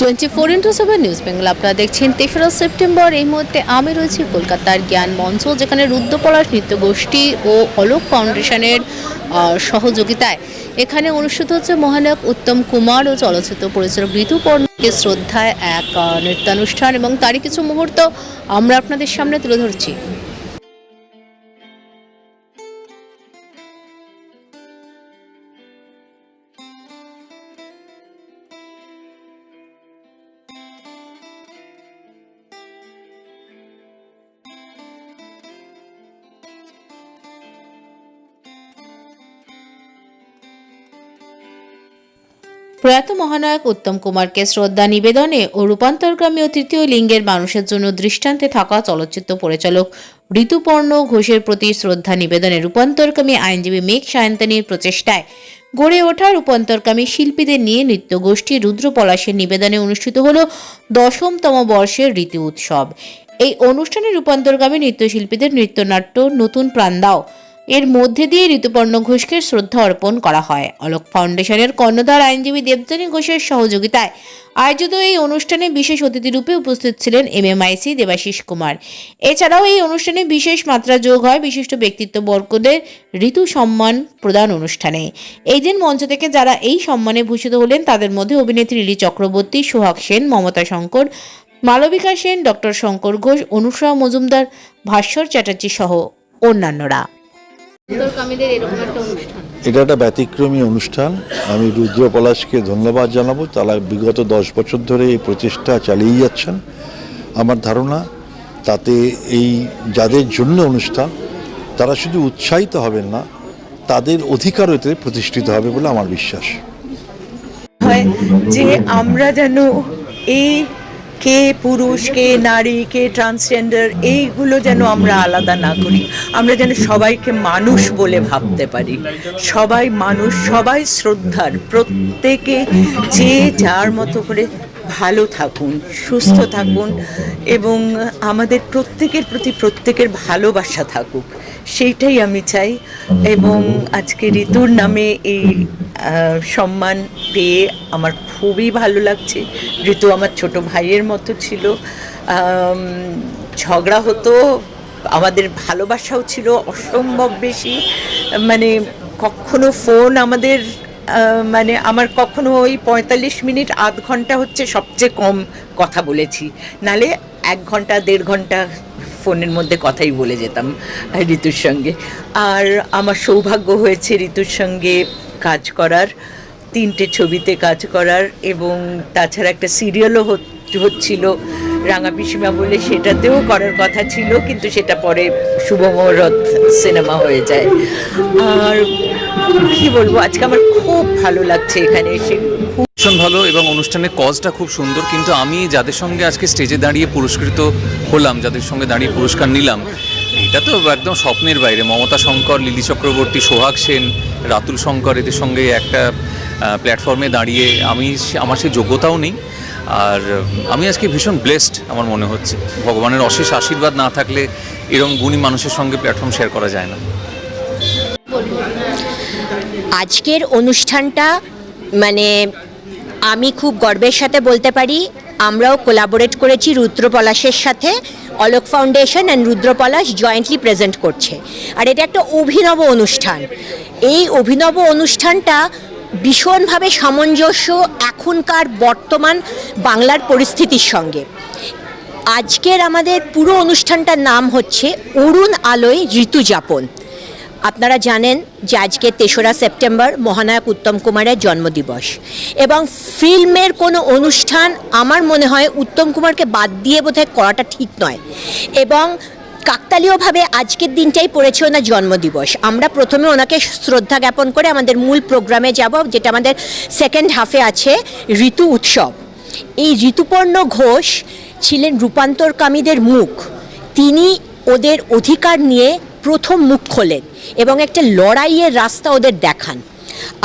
Twenty four into seven news Bengal আপনারা দেখছেন তেসরা সেপ্টেম্বর এই মুহূর্তে আমি রয়েছি কলকাতার জ্ঞান মঞ্চ, যেখানে রুদ্রপলাশ নৃত্য গোষ্ঠী ও অলোক ফাউন্ডেশনের সহযোগিতায়। এখানে অনুষ্ঠিত হচ্ছে মহানায়ক উত্তম কুমার ও চলচ্চিত্র পরিচালক ঋতুপর্ণকে শ্রদ্ধায় এক নৃত্যানুষ্ঠান এবং তারই কিছু মুহূর্ত আমরা আপনাদের সামনে তুলে ধরছি। প্রয়াত মহানায়ক উত্তম কুমারকে শ্রদ্ধা নিবেদনে ও রূপান্তরগ্রামী ও তৃতীয় লিঙ্গের মানুষের জন্য দৃষ্টান্তে থাকা চলচ্চিত্র পরিচালক ঋতুপর্ণ ঘোষের প্রতি শ্রদ্ধা নিবেদনে রূপান্তরকামী আইনজীবী মেঘ সায়ন্তনীর প্রচেষ্টায় গড়ে ওঠা রূপান্তরকামী শিল্পীদের নিয়ে নৃত্য গোষ্ঠী রুদ্র পলাশের নিবেদনে অনুষ্ঠিত হল দশমতম বর্ষের ঋতু উৎসব। এই অনুষ্ঠানে রূপান্তরগামী নৃত্যশিল্পীদের নৃত্যনাট্য, নতুন প্রাণ দাও এর মধ্যে দিয়ে ঋতুপর্ণ ঘোষকে শ্রদ্ধা অর্পণ করা হয়। অলোক ফাউন্ডেশনের কর্ণধার আইনজীবী দেবযানী ঘোষের সহযোগিতায় আয়োজিত এই অনুষ্ঠানে বিশেষ অতিথিরূপে উপস্থিত ছিলেন এমএমআইসি দেবাশিস কুমার। এছাড়াও এই অনুষ্ঠানে বিশেষ মাত্রা যোগ হয় বিশিষ্ট ব্যক্তিত্ব বর্গদের ঋতু সম্মান প্রদান অনুষ্ঠানে। এই দিন মঞ্চ থেকে যারা এই সম্মানে ভূষিত হলেন, তাদের মধ্যে অভিনেত্রী লিলি চক্রবর্তী, সোহাগ সেন, মমতা শঙ্কর, মালবিকা সেন, ডক্টর শঙ্কর ঘোষ, অনুষা মজুমদার ভাস্বর চ্যাটার্জি সহ অন্যান্যরা। এটা একটা ব্যতিক্রমী অনুষ্ঠান। আমি রুদ্র পলাশকে ধন্যবাদ জানাব। তারা বিগত দশ বছর ধরে এই প্রচেষ্টা চালিয়ে যাচ্ছেন। আমার ধারণা তাতে এই যাদের জন্য অনুষ্ঠান তারা শুধু উৎসাহিত হবেন না তাদের অধিকার এতে প্রতিষ্ঠিত হবে বলে আমার বিশ্বাস। হয় যে আমরা যেন এই কে পুরুষ, কে নারী, কে ট্রান্সজেন্ডার এইগুলো যেন আমরা আলাদা না করি। আমরা যেন সবাইকে মানুষ বলে ভাবতে পারি। সবাই মানুষ, সবাই শ্রদ্ধার। প্রত্যেকে যে যার মতো করে ভালো থাকুন সুস্থ থাকুন এবং আমাদের প্রত্যেকের প্রতি প্রত্যেকের ভালোবাসা থাকুক। সেইটাই আমি চাই এবং আজকে ঋতুর নামে এই সম্মান পেয়ে আমার খুবই ভালো লাগছে। ঋতু আমার ছোট ভাইয়ের মতো ছিল। ঝগড়া হতো আমাদের ভালোবাসাও ছিল অসম্ভব বেশি। মানে কখনো ফোন আমাদের মানে আমার কখনো ওই পঁয়তাল্লিশ মিনিট, আধ ঘণ্টা হচ্ছে সবচেয়ে কম কথা বলেছি। নালে এক ঘণ্টা, দেড় ঘণ্টা ফোনের মধ্যে কথাই বলে যেতাম ঋতুর সঙ্গে। আর আমার সৌভাগ্য হয়েছে ঋতুর সঙ্গে কাজ করার, তিনটে ছবিতে কাজ করার এবং তাছাড়া একটা সিরিয়ালও হচ্ছিল রাঙা পিসিমা বলে সেটাতেও করার কথা ছিল, কিন্তু সেটা পরে শুভমরথ সিনেমা হয়ে যায়। আর কি বলব, আজকে আমার খুব ভালো লাগছে এখানে এসে। ভীষণ ভালো এবং অনুষ্ঠানের কজটা খুব সুন্দর, কিন্তু আমি যাদের সঙ্গে আজকে স্টেজে দাঁড়িয়ে পুরস্কৃত হলাম, যাদের সঙ্গে দাঁড়িয়ে পুরস্কার নিলাম, এটা তো একদম স্বপ্নের বাইরে। মমতা শঙ্কর, লিলি চক্রবর্তী, সোহাগ সেন, রাতুল শঙ্কর, এদের সঙ্গে একটা প্ল্যাটফর্মে দাঁড়িয়ে আমি আমার সেই যোগ্যতাও নেই। আর আমি আজকে ভীষণ ব্লেসড আমার মনে হচ্ছে। ভগবানের অশেষ আশীর্বাদ না থাকলে এরকম গুণী মানুষের সঙ্গে প্ল্যাটফর্ম শেয়ার করা যায় না। আজকের অনুষ্ঠানটা মানে আমি খুব গর্বের সাথে বলতে পারি, আমরাও কোলাবোরেট করেছি রুদ্রপলাশের সাথে। Alok foundation and Rudrapalash jointly present করছে। আর এটা একটা অভিনব অনুষ্ঠান। এই অভিনব অনুষ্ঠানটা ভীষণভাবে সামঞ্জস্য এখনকার বর্তমান বাংলার পরিস্থিতির সঙ্গে। আজকের আমাদের পুরো অনুষ্ঠানটার নাম হচ্ছে অরুণ আলোয় ঋতুযাপন আপনারা জানেন যে আজকে তেসরা সেপ্টেম্বর মহানায়ক উত্তম কুমারের জন্মদিবস। এবং ফিল্মের কোনো অনুষ্ঠান আমার মনে হয় উত্তম কুমারকে বাদ দিয়ে বোধহয় করাটা ঠিক নয়। এবং কাকতালীয়ভাবে আজকের দিনটাই পড়েছে ওনার জন্মদিবস। আমরা প্রথমে ওনাকে শ্রদ্ধা জ্ঞাপন করে আমাদের মূল প্রোগ্রামে যাব, যেটা আমাদের সেকেন্ড হাফে আছে, ঋতু উৎসব। এই ঋতুপর্ণ ঘোষ ছিলেন রূপান্তরকামীদের মুখ। তিনি ওদের অধিকার নিয়ে প্রথম মুখ খোলেন এবং একটা লড়াইয়ের রাস্তা ওদের দেখান।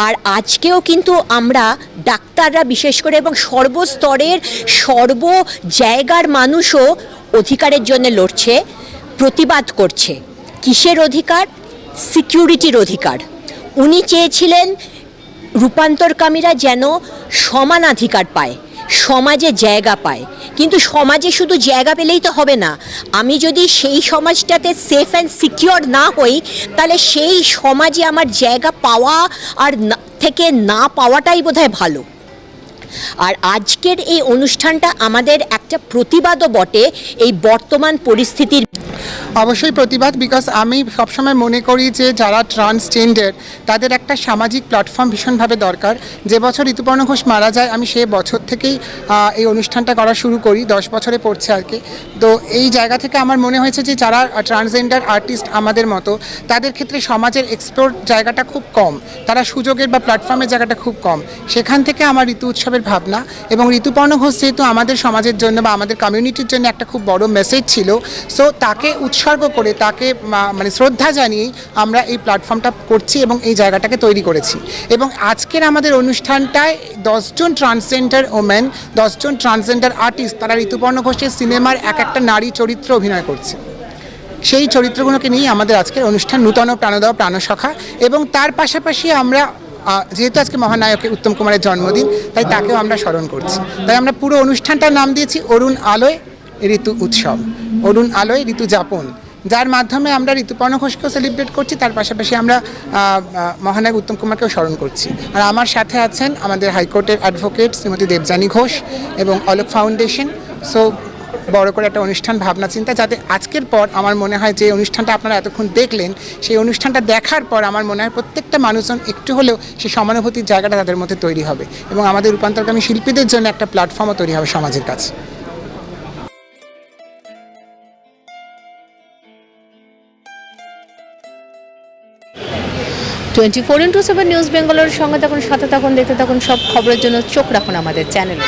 আর আজকেও কিন্তু আমরা ডাক্তাররা বিশেষ করে এবং সর্বস্তরের সর্ব জায়গার মানুষও অধিকারের জন্য লড়ছে। প্রতিবাদ করছে। কিসের অধিকার? সিকিউরিটির অধিকার। উনি চেয়েছিলেন রূপান্তরকামীরা যেন সমানাধিকার পায়, সমাজে জায়গা পায়। কিন্তু সমাজে শুধু জায়গা পেলেই তো হবে না। আমি যদি সেই সমাজটাতে সেফ অ্যান্ড সিকিওর না হই, তাহলে সেই সমাজে আমার জায়গা পাওয়া আর থেকে না পাওয়াটাই বোধহয় ভালো। আর আজকের এই অনুষ্ঠানটা আমাদের একটা প্রতিবাদও বটে এই বর্তমান পরিস্থিতির। অবশ্যই প্রতিবাদ বিকজ আমি সবসময় মনে করি যে যারা ট্রান্সজেন্ডার তাদের একটা সামাজিক প্ল্যাটফর্ম ভীষণভাবে দরকার। যে বছর ঋতুপর্ণ ঘোষ মারা যায়, আমি সে বছর থেকেই এই অনুষ্ঠানটা করা শুরু করি, দশ বছরে পড়ছে আর কি। তো এই জায়গা থেকে আমার মনে হয়েছে যে যারা ট্রান্সজেন্ডার আর্টিস্ট আমাদের মতো, তাদের ক্ষেত্রে সমাজের এক্সপ্লোর জায়গাটা খুব কম। তারা সুযোগের বা প্ল্যাটফর্মের জায়গাটা খুব কম। সেখান থেকে আমার ঋতু উৎসবের ভাবনা এবং ঋতুপর্ণ ঘোষ যেহেতু আমাদের সমাজের জন্য বা আমাদের কমিউনিটির জন্য একটা খুব বড় মেসেজ ছিল সো তাকে উৎসর্গ করে তাকে মানে শ্রদ্ধা জানিয়েই আমরা এই প্ল্যাটফর্মটা করছি এবং এই জায়গাটাকে তৈরি করেছি। এবং আজকের আমাদের অনুষ্ঠানটায় দশজন ট্রান্সজেন্ডার ওমেন দশজন ট্রান্সজেন্ডার আর্টিস্ট তারা ঋতুপর্ণ ঘোষের সিনেমার এক একটা নারী চরিত্র অভিনয় করছে। সেই চরিত্রগুলোকে নিয়ে আমাদের আজকের অনুষ্ঠান নূতন প্রাণদায় প্রাণসখা এবং তার পাশাপাশি আমরা যেহেতু আজকে মহানায়কের উত্তম কুমারের জন্মদিন, তাই তাকেও আমরা স্মরণ করছি। তাই আমরা পুরো অনুষ্ঠানটার নাম দিয়েছি অরুণ আলোয় ঋতু উৎসব। অরুণ আলোয় ঋতু যাপন, যার মাধ্যমে আমরা ঋতুপর্ণ ঘোষকেও সেলিব্রেট করছি, তার পাশাপাশি আমরা মহানায়ক উত্তম কুমারকেও স্মরণ করছি। আর আমার সাথে আছেন আমাদের হাইকোর্টের অ্যাডভোকেট শ্রীমতী দেবযানী ঘোষ এবং অলোক ফাউন্ডেশন সো বড় করে একটা অনুষ্ঠান ভাবনা চিন্তা যাতে আজকের পর আমার মনে হয় যে অনুষ্ঠানটা আপনারা এতক্ষণ দেখলেন, সেই অনুষ্ঠানটা দেখার পর আমার মনে হয় প্রত্যেকটা মানুষজন একটু হলেও সেই সমানুভূতির জায়গাটা তাদের মধ্যে তৈরি হবে এবং আমাদের রূপান্তরকামী শিল্পীদের জন্য একটা প্ল্যাটফর্মও তৈরি হবে সমাজের কাছে। Twenty four into seven news বেঙ্গলের সঙ্গে থাকুন, সাথে থাকুন, দেখতে থাকুন সব খবরের জন্য চোখ রাখুন আমাদের চ্যানেলে।